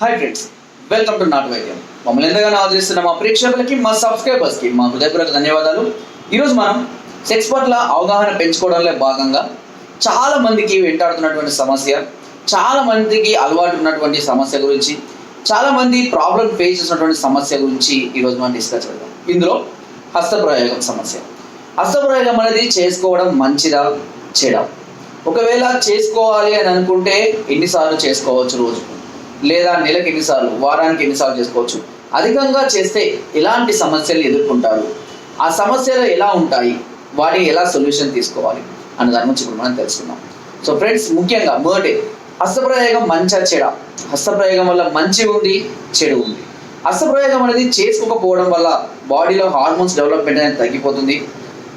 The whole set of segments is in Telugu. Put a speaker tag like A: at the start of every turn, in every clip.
A: హాయ్ ఫ్రెండ్స్ వెల్కమ్ టు నాటు వైద్యం మమ్మల్ని ఎంతగానో ఆదరిస్తున్న మా ప్రేక్షకులకి మా సబ్స్క్రైబర్స్కి మా హృదయపూర్వక ధన్యవాదాలు. ఈరోజు మనం సెక్స్ పట్ల అవగాహన పెంచుకోవడంలో భాగంగా చాలా మందికి వెంటాడుతున్నటువంటి సమస్య చాలా మందికి అలవాటు ఉన్నటువంటి సమస్య గురించి చాలా మంది ప్రాబ్లం ఫేస్ చేసినటువంటి సమస్య గురించి ఈరోజు మనం డిస్కస్ చేద్దాం. ఇందులో హస్తప్రయోగం సమస్య. హస్తప్రయోగం అనేది చేసుకోవడం మంచిదా చెడ? ఒకవేళ చేసుకోవాలి అని అనుకుంటే ఎన్నిసార్లు చేసుకోవచ్చు రోజు లేదా నెలకు ఎన్నిసార్లు వారానికి ఎన్నిసార్లు చేసుకోవచ్చు. అధికంగా చేస్తే ఎలాంటి సమస్యలు ఎదుర్కొంటారు? ఆ సమస్యలు ఎలా ఉంటాయి? వాటికి ఎలా సొల్యూషన్ తీసుకోవాలి? అన్న దాని గురించి ఇప్పుడు మనం తెలుసుకుందాం. సో ఫ్రెండ్స్ ముఖ్యంగా మొదటి హస్తప్రయోగం మంచా చెడ? హస్తప్రయోగం వల్ల మంచి ఉంది చెడు ఉంది. హస్తప్రయోగం అనేది చేసుకోకపోవడం వల్ల బాడీలో హార్మోన్స్ డెవలప్మెంట్ అనేది తగ్గిపోతుంది.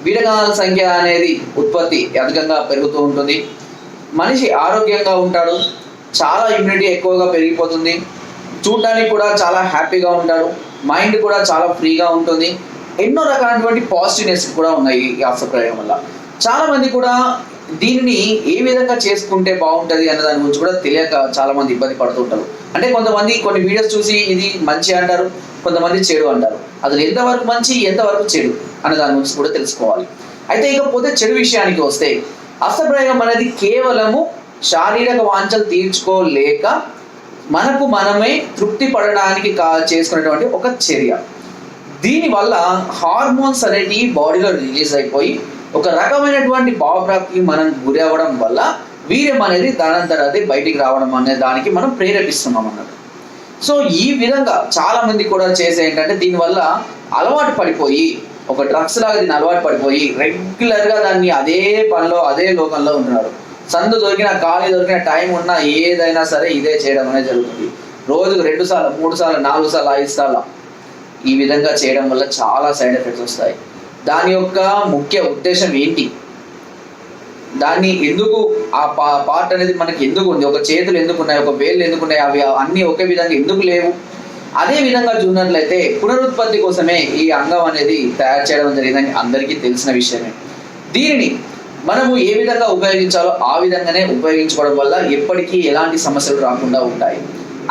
A: వీరకణాల సంఖ్య అనేది ఉత్పత్తి అధికంగా పెరుగుతూ ఉంటుంది. మనిషి ఆరోగ్యంగా ఉంటాడు. చాలా ఇమ్యూనిటీ ఎక్కువగా పెరిగిపోతుంది. చూడడానికి కూడా చాలా హ్యాపీగా ఉంటారు. మైండ్ కూడా చాలా ఫ్రీగా ఉంటుంది. ఎన్నో రకాలైనటువంటి పాజిటివ్నెస్ కూడా ఉన్నాయి ఈ హస్తప్రయోగం వల్ల. చాలా మంది కూడా దీనిని ఏ విధంగా చేసుకుంటే బాగుంటుంది అన్న దాని గురించి కూడా తెలియక చాలా మంది ఇబ్బంది పడుతుంటారు అంటే కొంతమంది కొన్ని వీడియోస్ చూసి ఇది మంచి అంటారు కొంతమంది చెడు అంటారు. అసలు ఎంతవరకు మంచి ఎంతవరకు చెడు అన్న దాని గురించి కూడా తెలుసుకోవాలి. అయితే ఇకపోతే చెడు విషయానికి వస్తే హస్తప్రయోగం అనేది కేవలము శారీరక వాంఛలు తీర్చుకోలేక మనకు మనమే తృప్తి పడడానికి కా చేసుకునేటువంటి ఒక చర్య. దీనివల్ల హార్మోన్స్ అనేటివి బాడీలో రిలీజ్ అయిపోయి ఒక రకమైనటువంటి భావప్రాప్తికి మనం గురి అవ్వడం వల్ల వీర్యం అనేది దానంతర అది బయటికి రావడం అనే దానికి మనం ప్రేరేపిస్తున్నాం అన్నట్టు సో ఈ విధంగా చాలా మంది కూడా చేసే ఏంటంటే దీనివల్ల అలవాటు పడిపోయి ఒక డ్రగ్స్ లాగా దీన్ని అలవాటు పడిపోయి రెగ్యులర్గా దాన్ని అదే పనిలో అదే లోకంలో ఉంటున్నారు. సందు దొరికిన ఖాళీ దొరికిన టైం ఉన్నా ఏదైనా సరే ఇదే చేయడం అనేది జరుగుతుంది. రోజుకు రెండు సార్లు మూడు సార్లు నాలుగు సార్లు ఐదు సార్లు ఈ విధంగా చేయడం వల్ల చాలా సైడ్ ఎఫెక్ట్స్ వస్తాయి. దాని యొక్క ముఖ్య ఉద్దేశం ఏంటి? దాన్ని ఎందుకు ఆ పా పార్ట్ అనేది మనకి ఎందుకు ఉంది? ఒక చేతులు ఎందుకు ఉన్నాయి? ఒక వేళ్ళు ఎందుకు ఉన్నాయి? అవి అన్ని ఒకే విధంగా ఎందుకు లేవు? అదే విధంగా చూసినట్లయితే పునరుత్పత్తి కోసమే ఈ అంగం అనేది తయారు చేయడం జరిగిందని అందరికీ తెలిసిన విషయమే. దీనిని మనము ఏ విధంగా ఉపయోగించాలో ఆ విధంగానే ఉపయోగించుకోవడం వల్ల ఎప్పటికీ ఎలాంటి సమస్యలు రాకుండా ఉంటాయి.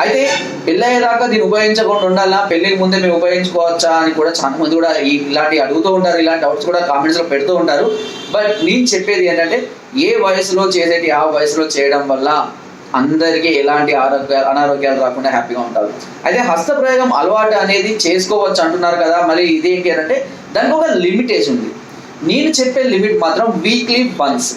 A: అయితే పెళ్ళయ్యేదాకా దీన్ని ఉపయోగించకుండా ఉండాలా? పెళ్ళికి ముందే మేము ఉపయోగించుకోవచ్చా అని కూడా చాలా మంది కూడా ఇలాంటి అడుగుతూ ఉంటారు ఇలాంటి డౌట్స్ కూడా కామెంట్స్లో పెడుతూ ఉంటారు. బట్ నేను చెప్పేది ఏంటంటే ఏ వయసులో చేసేటి ఆ వయసులో చేయడం వల్ల అందరికీ ఎలాంటి ఆరోగ్య అనారోగ్యాలు రాకుండా హ్యాపీగా ఉంటారు. అయితే హస్తప్రయోగం అలవాటు అనేది చేసుకోవచ్చు అంటున్నారు కదా మరి ఇదేంటి అని అంటే దానికి ఒక లిమిటేషన్ ఉంది. నేను చెప్పే లిమిట్ మాత్రం వీక్లీ వన్స్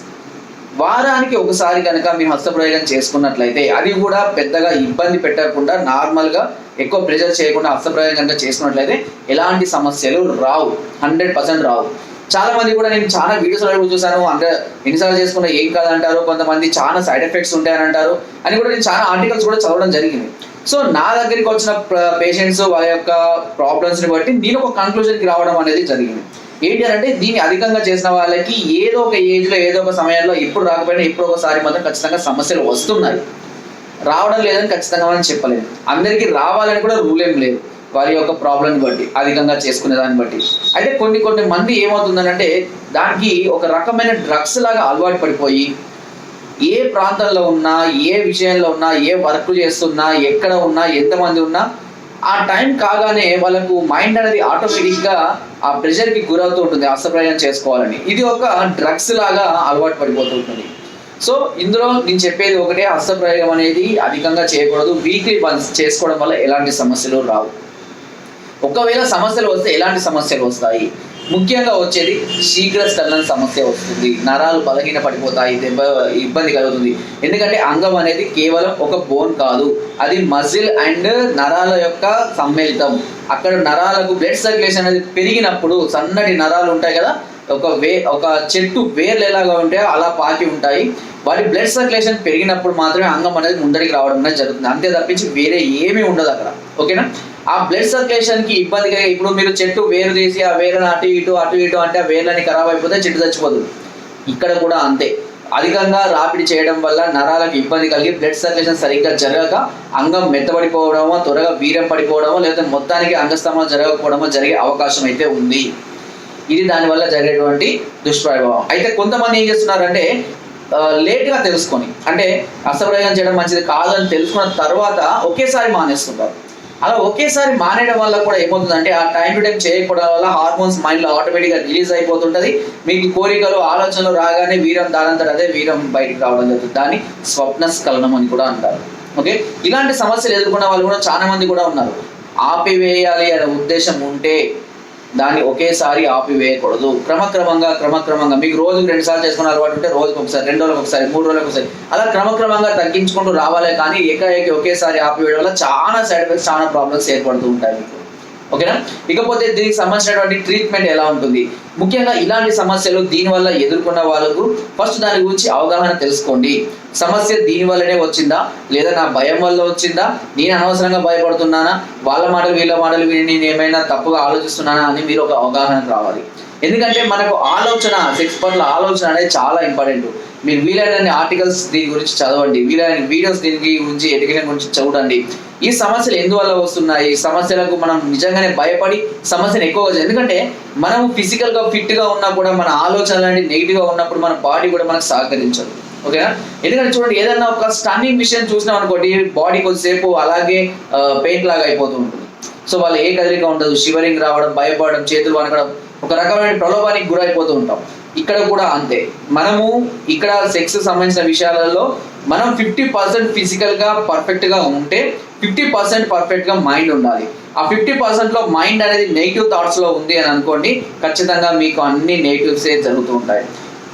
A: వారానికి ఒకసారి కనుక మీరు హస్తప్రయోగం చేసుకున్నట్లయితే అది కూడా పెద్దగా ఇబ్బంది పెట్టకుండా నార్మల్గా ఎక్కువ ప్రెజర్ చేయకుండా హస్తప్రయోగం కనుక చేసుకున్నట్లయితే ఎలాంటి సమస్యలు రావు. హండ్రెడ్ పర్సెంట్ రావు. చాలా మంది కూడా నేను చాలా వీడియోస్ చూసాను అంటే ఎన్నిసార్లు చేసుకున్నా ఏం కాదంటారు. కొంతమంది చాలా సైడ్ ఎఫెక్ట్స్ ఉంటాయని అంటారు. అని కూడా నేను చాలా ఆర్టికల్స్ కూడా చదవడం జరిగింది. సో నా దగ్గరికి వచ్చిన పేషెంట్స్ వాళ్ళ యొక్క ప్రాబ్లమ్స్ని బట్టి నేను ఒక కన్క్లూజన్కి రావడం అనేది జరిగింది. ఏంటి అని అంటే దీన్ని అధికంగా చేసిన వాళ్ళకి ఏదో ఒక ఏజ్లో ఏదో ఒక సమయంలో ఎప్పుడు రాకపోయినా ఎప్పుడు ఒకసారి మాత్రం ఖచ్చితంగా సమస్యలు వస్తున్నాయి. రావడం లేదని ఖచ్చితంగా మనం చెప్పలేము. అందరికీ రావాలని కూడా రూల్ ఏం లేదు. వారి యొక్క ప్రాబ్లమ్ని బట్టి అధికంగా చేసుకునే దాన్ని బట్టి. అయితే కొన్ని కొన్ని మంది ఏమవుతుందనంటే దానికి ఒక రకమైన డ్రగ్స్ లాగా అలవాటు పడిపోయి ఏ ప్రాంతంలో ఉన్నా ఏ విషయంలో ఉన్నా ఏ వర్క్ చేస్తున్నా ఎక్కడ ఉన్నా ఎంతమంది ఉన్నా ఆ టైం కాగానే వాళ్ళకు మైండ్ అనేది ఆటోమేటిక్గా ఆ ప్రెషర్కి గురవుతూ ఉంటుంది హస్తప్రయోగం చేసుకోవాలని. ఇది ఒక డ్రగ్స్ లాగా అలవాటు పడిపోతూ ఉంటుంది. సో ఇందులో నేను చెప్పేది ఒకటే హస్తప్రయోగం అనేది అధికంగా చేయకూడదు. వీక్లీ వన్స్ చేసుకోవడం వల్ల ఎలాంటి సమస్యలు రావు. ఒకవేళ సమస్యలు వస్తే ఎలాంటి సమస్యలు వస్తాయి? ముఖ్యంగా వచ్చేది శీఘ్ర స్ఖలన సమస్య వస్తుంది. నరాలు బలహీన పడిపోతాయి దెబ్బ ఇబ్బంది కలుగుతుంది. ఎందుకంటే అంగం అనేది కేవలం ఒక బోన్ కాదు. అది మజిల్ అండ్ నరాల యొక్క సమ్మిళితం. అక్కడ నరాలకు బ్లడ్ సర్క్యులేషన్ అనేది పెరిగినప్పుడు సన్నటి నరాలు ఉంటాయి కదా ఒక వే ఒక చెట్టు వేర్లు ఎలాగా ఉంటాయో అలా పాకి ఉంటాయి. వాటి బ్లడ్ సర్క్యులేషన్ పెరిగినప్పుడు మాత్రమే అంగం అనేది ముందరికి రావడం అనేది జరుగుతుంది. అంతే తప్పించి వేరే ఏమీ ఉండదు అక్కడ. ఓకేనా? ఆ బ్లడ్ సర్క్యులేషన్కి ఇబ్బంది ఇప్పుడు మీరు చెట్టు వేరు తీసి ఆ వేరుని అటు ఇటు అటు ఇటు అంటే ఆ వేర్లని ఖరాబ్ అయిపోతే చెట్టు చచ్చిపోతుంది. ఇక్కడ కూడా అంతే. అధికంగా రాపిడి చేయడం వల్ల నరాలకు ఇబ్బంది కలిగి బ్లడ్ సర్క్యులేషన్ సరిగ్గా జరగక అంగం మెత్తబడిపోవడమో త్వరగా వీర్యం పడిపోవడమో లేకపోతే మొత్తానికి అంగస్తంభం జరగకపోవడమో జరిగే అవకాశం అయితే ఉంది. ఇది దానివల్ల జరిగేటువంటి దుష్ప్రభావం అయితే కొంతమంది ఏం చేస్తున్నారంటే లేట్గా తెలుసుకొని అంటే అసప్రయోగం చేయడం మంచిది కాదు అని తెలుసుకున్న తర్వాత ఒకేసారి మానేస్తుంటారు. అలా ఒకేసారి మానేయడం వల్ల కూడా ఏమవుతుందంటే ఆ టైం టు టైం చేయకపోవడం వల్ల హార్మోన్స్ మైండ్లో ఆటోమేటిక్గా రిలీజ్ అయిపోతుంటుంది. మీకు కోరికలు ఆలోచనలు రాగానే వీరం దానంతట అదే వీరం బయటికి రావడం జరుగుతుంది. దాన్ని స్వప్న స్ఖలనం అని కూడా అంటారు. ఓకే? ఇలాంటి సమస్యలు ఎదుర్కొన్న వాళ్ళు కూడా చాలా మంది కూడా ఉన్నారు. ఆపివేయాలి అనే ఉద్దేశం ఉంటే దాన్ని ఒకేసారి ఆపివేయకూడదు. క్రమక్రమంగా క్రమక్రమంగా. మీకు రోజుకు రెండు సార్లు చేసుకున్న అలవాటు ఉంటే రోజుకు ఒకసారి రెండు రోజులకు ఒకసారి మూడు రోజులకు ఒకసారి. అలా క్రమక్రమంగా తగ్గించుకుంటూ రావాలే కానీ ఏకాఏకి ఒకేసారి ఆపివేయడం వల్ల చాలా సైడ్ ఎఫెక్ట్స్ చాలా ప్రాబ్లమ్స్ ఏర్పడుతూ ఉంటాయి మీకు. ఓకేనా? ఇకపోతే దీనికి సంబంధించినటువంటి ట్రీట్మెంట్ ఎలా ఉంటుంది? ముఖ్యంగా ఇలాంటి సమస్యలు దీనివల్ల ఎదుర్కొన్న వాళ్ళకు ఫస్ట్ దాని గురించి అవగాహన తెలుసుకోండి. సమస్య దీని వల్లనే వచ్చిందా? లేదా నా భయం వల్ల వచ్చిందా? నేను అనవసరంగా భయపడుతున్నానా? వాళ్ళ మాటలు వీళ్ళ మాటలు విని నేను ఏమైనా తప్పుగా ఆలోచిస్తున్నానా అని మీరు ఒక అవగాహన రావాలి. ఎందుకంటే మనకు ఆలోచన సెక్స్ పట్ల ఆలోచన అనేది చాలా ఇంపార్టెంట్. మీరు వీలైన ఆర్టికల్స్ దీని గురించి చదవండి. వీలైన వీడియోస్ దీని గురించి ఎడ్యుకేషన్ గురించి చూడండి ఈ సమస్యలు ఎందువల్ల వస్తున్నాయి? ఈ సమస్యలకు మనం నిజంగానే భయపడి సమస్యను ఎక్కువగా ఎందుకంటే మనం ఫిజికల్గా ఫిట్గా ఉన్నా కూడా మన ఆలోచనలు అనేవి నెగిటివ్గా ఉన్నప్పుడు మన బాడీ కూడా మనకు సహకరించదు. ఓకేనా? ఎందుకంటే చూడండి ఏదైనా ఒక స్టన్నింగ్ విషయం చూసినాం అనుకోండి బాడీ కొద్దిసేపు అలాగే పెయింట్ లాగా అయిపోతూ ఉంటుంది. సో వాళ్ళు ఏ కదలిక ఉండదు షివరింగ్ రావడం భయపడడం చేతులు వనకడం ఒక రకమైన ప్రలోభానికి గురైపోతూ ఉంటాం. ఇక్కడ కూడా అంతే. మనము ఇక్కడ సెక్స్ సంబంధించిన విషయాలలో మనం ఫిఫ్టీ పర్సెంట్ ఫిజికల్గా పర్ఫెక్ట్గా ఉంటే ఫిఫ్టీ పర్సెంట్ పర్ఫెక్ట్గా మైండ్ ఉండాలి. ఆ ఫిఫ్టీ పర్సెంట్లో మైండ్ అనేది నెగిటివ్ థాట్స్లో ఉంది అని అనుకోండి ఖచ్చితంగా మీకు అన్ని నెగిటివ్స్ జరుగుతూ ఉంటాయి.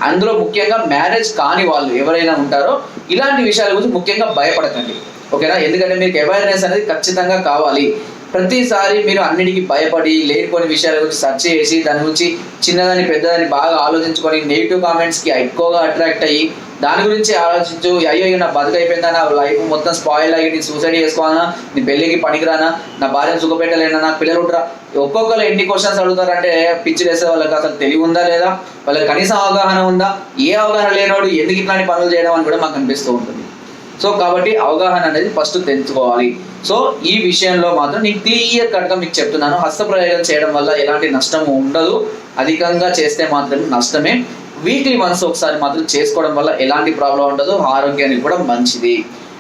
A: అందులో ముఖ్యంగా మ్యారేజ్ కాని వాళ్ళు ఎవరైనా ఉంటారో ఇలాంటి విషయాల గురించి ముఖ్యంగా భయపడకండి. ఓకేనా? ఎందుకంటే మీకు అవేర్నెస్ అనేది ఖచ్చితంగా కావాలి. ప్రతిసారి మీరు అన్నిటికీ భయపడి లేనిపోని విషయాల గురించి సెర్చ్ చేసి దాని గురించి చిన్నదాన్ని పెద్దదాన్ని బాగా ఆలోచించుకొని నెగిటివ్ కామెంట్స్కి ఎక్కువగా అట్రాక్ట్ అయ్యి దాని గురించి ఆలోచించు. అయ్యో నా బతుకు అయిపోయిందా? నా లైఫ్ మొత్తం స్పాయిల్ అయ్యి నేను సూసైడ్ చేసుకోవాలా? నీ పెళ్ళికి పనికిరానా? నా భార్యను సుఖపెట్టలేనా? నా పిల్లలు ఉంటారా ఒక్కొక్కరు ఎన్ని క్వశ్చన్స్ అడుగుతారంటే పిచ్చి వేసే వాళ్ళకి అసలు తెలివి ఉందా లేదా? వాళ్ళకి కనీసం అవగాహన ఉందా? ఏ అవగాహన లేనోడు ఎందుకు ఇట్లాంటి పనులు చేయడం అని కూడా మాకు అనిపిస్తూ ఉంటుంది. సో కాబట్టి అవగాహన అనేది ఫస్ట్ తెలుసుకోవాలి సో ఈ విషయంలో మాత్రం నేను క్లియర్ కట్గా మీకు చెప్తున్నాను. హస్త ప్రయోగం చేయడం వల్ల ఎలాంటి నష్టం ఉండదు. అధికంగా చేస్తే మాత్రం నష్టమే. వీక్లీ వన్స్ ఒకసారి మాత్రం చేసుకోవడం వల్ల ఎలాంటి ప్రాబ్లం ఉండదు ఆరోగ్యానికి కూడా మంచిది.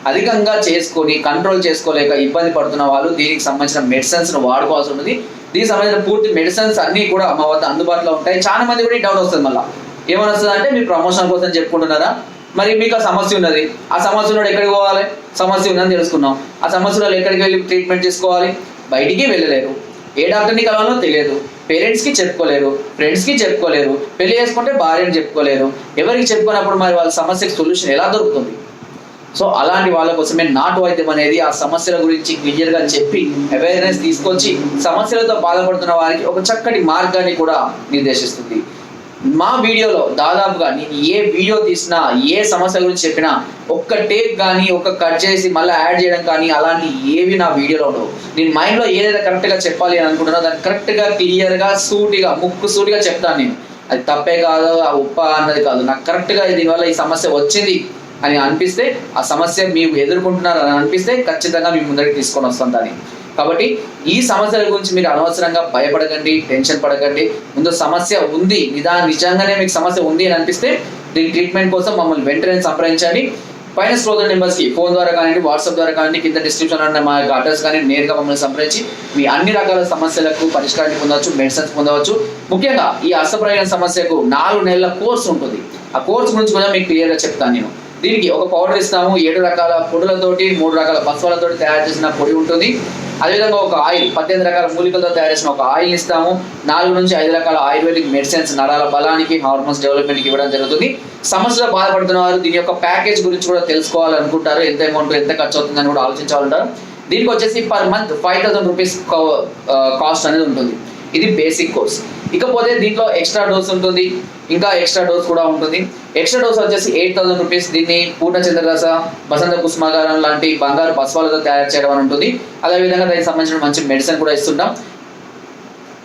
A: అధికంగా చేసుకొని కంట్రోల్ చేసుకోలేక ఇబ్బంది పడుతున్న వాళ్ళు దీనికి సంబంధించిన మెడిసిన్స్ వాడుకోవాల్సి ఉంటుంది. దీనికి సంబంధించిన పూర్తి మెడిసిన్స్ అన్ని కూడా మా వద్ద అందుబాటులో ఉంటాయి. చాలా మంది కూడా డౌట్ వస్తుంది మళ్ళీ. ఏమని వస్తుంది అంటే మీరు ప్రమోషన్ కోసం చెప్పుకుంటున్నారా? మరి మీకు ఆ సమస్య ఉన్నది. ఆ సమస్య ఉన్నోడు ఎక్కడికి పోవాలి? సమస్య ఉందని తెలుసుకున్నాం. ఆ సమస్య వాళ్ళు ఎక్కడికి వెళ్ళి ట్రీట్మెంట్ చేసుకోవాలి బయటికి వెళ్ళలేరు. ఏ డాక్టర్ని కలవాలో తెలియదు. పేరెంట్స్కి చెప్పుకోలేరు ఫ్రెండ్స్కి చెప్పుకోలేరు పెళ్ళి చేసుకుంటే భార్యని చెప్పుకోలేరు. ఎవరికి చెప్పుకున్నప్పుడు మరి వాళ్ళ సమస్యకి సొల్యూషన్ ఎలా దొరుకుతుంది? సో అలాంటి వాళ్ళ కోసమే నాటు వైద్యం అనేది ఆ సమస్యల గురించి క్లియర్గా చెప్పి అవేర్నెస్ తీసుకొచ్చి సమస్యలతో బాధపడుతున్న వారికి ఒక చక్కటి మార్గాన్ని కూడా నిర్దేశిస్తుంది. మా వీడియోలో దాదాపుగా నేను ఏ వీడియో తీసినా ఏ సమస్య గురించి చెప్పినా ఒక్క టేక్ కానీ ఒక్క కట్ చేసి మళ్ళీ యాడ్ చేయడం కానీ అలాంటి ఏవి నా వీడియోలో ఉండవు. నేను మైండ్లో ఏదైతే కరెక్ట్గా చెప్పాలి అని అనుకుంటున్నా దాన్ని కరెక్ట్గా క్లియర్గా సూటిగా ముక్కు సూటిగా చెప్తాను నేను. అది తప్పే కాదు ఆ ఉప్ప అన్నది కాదు. నాకు కరెక్ట్గా దీనివల్ల ఈ సమస్య వచ్చింది అని అనిపిస్తే ఆ సమస్య మీరు ఎదుర్కొంటున్నారు అని అనిపిస్తే ఖచ్చితంగా మీ ముందరికి తీసుకొని వస్తాం దాన్ని. కాబట్టి ఈ సమస్యల గురించి మీరు అనవసరంగా భయపడకండి టెన్షన్ పడకండి. ముందు సమస్య ఉంది నిదా నిజంగానే మీకు సమస్య ఉంది అని అనిపిస్తే దీని ట్రీట్మెంట్ కోసం మమ్మల్ని వెంటనే సంప్రదించండి. పైన స్క్రోల్ నెంబర్స్కి ఫోన్ ద్వారా కానివ్వండి వాట్సాప్ ద్వారా కానివ్వండి కింద డిస్క్రిప్షన్ ఉన్న మా యొక్క అడ్రస్ కానీ నేరుగా మమ్మల్ని సంప్రదించి మీ అన్ని రకాల సమస్యలకు పరిష్కారాన్ని పొందవచ్చు మెడిసిన్స్ పొందవచ్చు. ముఖ్యంగా ఈ అసప్రయోజన సమస్యకు నాలుగు నెలల కోర్స్ ఉంటుంది. ఆ కోర్స్ గురించి కూడా మీకు క్లియర్గా చెప్తాను నేను. దీనికి ఒక పౌడర్ ఇస్తాము ఏడు రకాల పొడులతోటి మూడు రకాల బస్వాలతోటి తయారు చేసిన పొడి ఉంటుంది. అదేవిధంగా ఒక ఆయిల్ పద్దెనిమిది రకాల మూలికలతో తయారు చేసిన ఒక ఆయిల్ ఇస్తాము. నాలుగు నుంచి ఐదు రకాల ఆయుర్వేదిక్ మెడిసిన్స్ నరాల బలానికి హార్మోన్స్ డెవలప్మెంట్కి ఇవ్వడం జరుగుతుంది. సమస్యలో బాధపడుతున్న వారు దీని యొక్క ప్యాకేజ్ గురించి కూడా తెలుసుకోవాలనుకుంటారు. ఎంత అమౌంట్ ఎంత ఖర్చు అవుతుందని కూడా ఆలోచించాలంటారు. దీనికి వచ్చేసి per month five thousand rupees cost అనేది ఉంటుంది. ఇది బేసిక్ కోర్స్ ఇకపోతే దీంట్లో ఎక్స్ట్రా డోస్ ఉంటుంది ఇంకా ఎక్స్ట్రా డోస్ కూడా ఉంటుంది. ఎక్స్ట్రా డోస్ వచ్చేసి ఎయిట్ థౌసండ్ రూపీస్ దీన్ని పూర్ణ చంద్రరస వసంత కుస్మాగారం లాంటి బంగారు పశువులతో తయారు చేయడం అని ఉంటుంది. అదేవిధంగా దానికి సంబంధించిన మంచి మెడిసిన్ కూడా ఇస్తుంటాం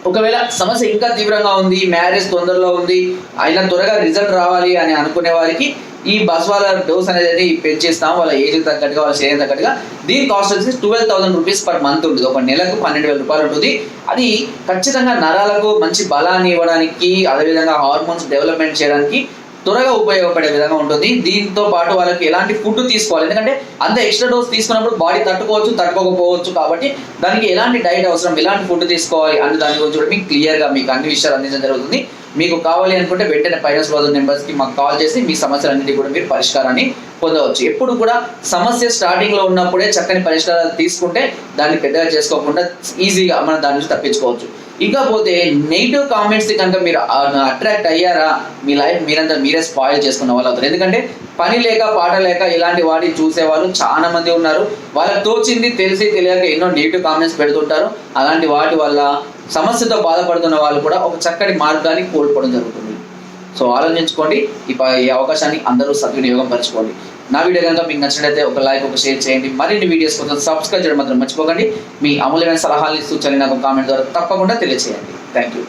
A: ఒకవేళ సమస్య ఇంకా తీవ్రంగా ఉంది మ్యారేజ్ తొందరలో ఉంది అయినా త్వరగా రిజల్ట్ రావాలి అని అనుకునే వారికి ఈ బస్ వాళ్ళ డోస్ అనేది పెంచేస్తాం వాళ్ళ ఏజ్ తగ్గట్టుగా వాళ్ళ షేర్ తగ్గట్టుగా. దీని కాస్ట్ వచ్చేసి twelve thousand rupees per month ఉంటుంది. ఒక నెలకు పన్నెండు వేల రూపాయలు ఉంటుంది. అది ఖచ్చితంగా నరాలకు మంచి బలాన్ని ఇవ్వడానికి అదేవిధంగా హార్మోన్స్ డెవలప్మెంట్ చేయడానికి త్వరగా ఉపయోగపడే విధంగా ఉంటుంది. దీంతో పాటు వాళ్ళకి ఎలాంటి ఫుడ్ తీసుకోవాలి. ఎందుకంటే అంత ఎక్స్ట్రా డోస్ తీసుకున్నప్పుడు బాడీ తట్టుకోవచ్చు తట్టుకోకపోవచ్చు కాబట్టి దానికి ఎలాంటి డైట్ అవసరం ఎలాంటి ఫుడ్ తీసుకోవాలి అన్ని దాని గురించి కూడా మీకు క్లియర్గా మీకు అన్ని విషయాలు అందించడం జరుగుతుంది. మీకు కావాలి అనుకుంటే వెంటనే ఫైనాన్స్ రోజు నెంబర్స్కి మాకు కాల్ చేసి మీ సమస్యలన్నిటి కూడా మీరు పరిష్కారాన్ని పొందవచ్చు. ఎప్పుడు కూడా సమస్య స్టార్టింగ్లో ఉన్నప్పుడే చక్కని పరిష్కారాలు తీసుకుంటే దాన్ని పెద్దగా చేసుకోకుండా ఈజీగా మనం దాని నుంచి తప్పించుకోవచ్చు. ఇకపోతే నెగిటివ్ కామెంట్స్ కనుక మీరు అట్రాక్ట్ అయ్యారా? మీ లైఫ్ మీరంతా మీరే స్పాయిల్ చేసుకున్న వాళ్ళు అవుతారు. ఎందుకంటే పని లేక పాట లేక ఇలాంటి వాటిని చూసేవాళ్ళు చాలా మంది ఉన్నారు. వాళ్ళకి తోచింది తెలిసి తెలియక ఎన్నో నెగిటివ్ కామెంట్స్ పెడుతుంటారు. అలాంటి వాటి వల్ల సమస్యతో బాధపడుతున్న వాళ్ళు కూడా ఒక చక్కటి మార్గాన్ని కోల్పోవడం జరుగుతుంది. సో ఆలోచించుకోండి. ఈ ఈ అవకాశాన్ని అందరూ సద్వినియోగం పరచుకోండి. నా వీడియో కనుక మీకు నచ్చినట్లయితే ఒక లైక్ ఒక షేర్ చేయండి. మరిన్ని వీడియోస్ కోసం సబ్స్క్రైబ్ చేయడం మాత్రం మర్చిపోకండి. మీ అమూల్యమైన సలహాలు సూచనలు నాకు కామెంట్ ద్వారా తప్పకుండా తెలియజేయండి థ్యాంక్ యూ